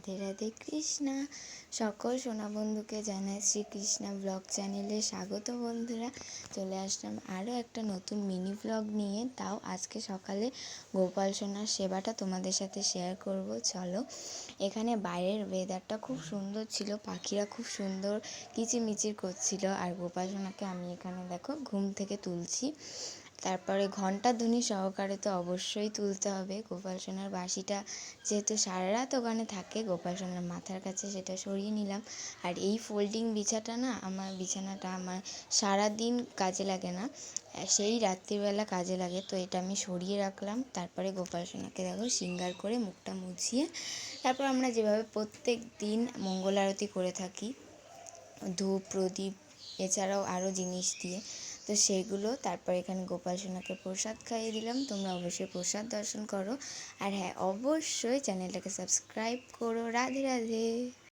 রাধে রাধে কৃষ্ণা। সকল সোনা বন্ধুকে জানাই শ্রীকৃষ্ণা ব্লগ চ্যানেলে স্বাগত বন্ধুরা। চলে আসলাম আরও একটা নতুন মিনি ব্লগ নিয়ে। তাও আজকে সকালে গোপাল সোনার সেবাটা তোমাদের সাথে শেয়ার করব। চলো, এখানে বাইরের ওয়েদারটা খুব সুন্দর ছিল, পাখিরা খুব সুন্দর কিচিরমিচির করছিল। আর গোপাল সোনাকে আমি এখানে দেখো ঘুম থেকে তুলছি। তারপরে ঘণ্টা ধ্বনি সহকারে তো অবশ্যই তুলতে হবে। গোপাল সোনার বাঁশিটা যেহেতু সারা রাত ওখানে থাকে, গোপাল সোনার মাথার কাছে সেটা সরিয়ে নিলাম। আর এই ফোল্ডিং বিছাটা না, আমার বিছানাটা আমার সারা দিন কাজে লাগে না। সেই রাত্রিবেলা কাজে লাগে, তো এটা আমি সরিয়ে রাখলাম। তারপরে গোপাল সোনাকে দেখো সিঙ্গার করে মুখটা মুছিয়ে তারপর আমরা যেভাবে প্রত্যেক দিন মঙ্গল আরতি করে থাকি, ধূপ, প্রদীপ, এছাড়াও আরও জিনিস দিয়ে। তো সেইগুলো তারপর এখানে গোপাল সোনাকে প্রসাদ খাইয়ে দিলাম। তোমরা অবশ্যই প্রসাদ দর্শন করো। আর হ্যাঁ অবশ্যই চ্যানেলটাকে সাবস্ক্রাইব করো। রাধে রাধে।